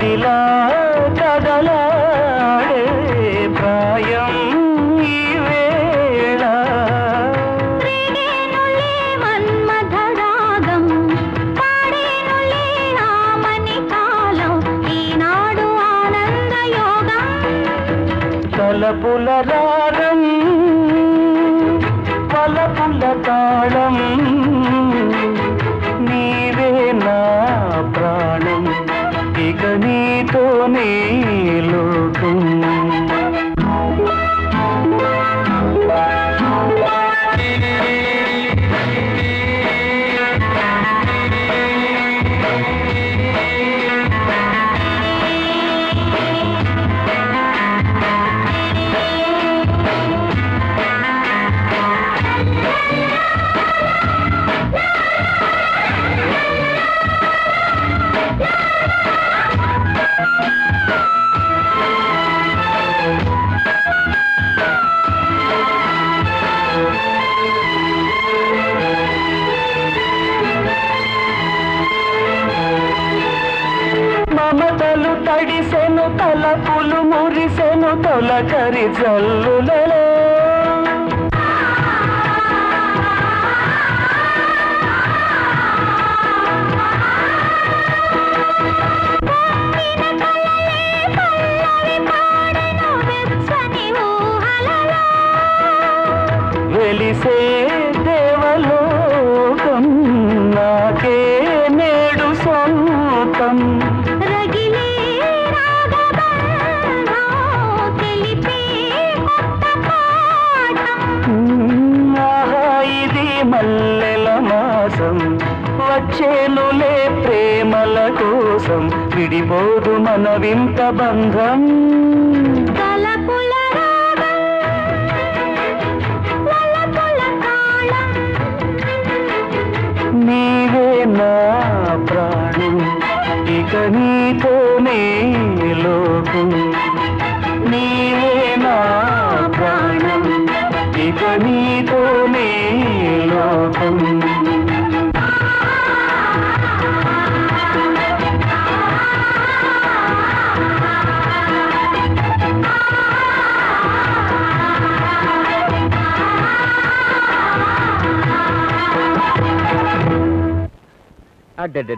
నదిలా కదలాడే ప్రాయం ఈ వేళ రేగేనులే మన్మథరాగం, పాడేనులే ఆమని కాలం, ఈనాడు ఆనందయోగం. తలపుల రాగం మమతలు తడిసెను తలపులు మురిసెను తొలకరి జల్లులలో. వెలిసే వచ్చేనులే ప్రేమల కోసం విడిపోదు మన వింత బంధం. నీవే నా ప్రాణం ఇక నీతోనే లోకం. నీవే నా ప్రాణం ఇక నీతోనే లోకం. அடடே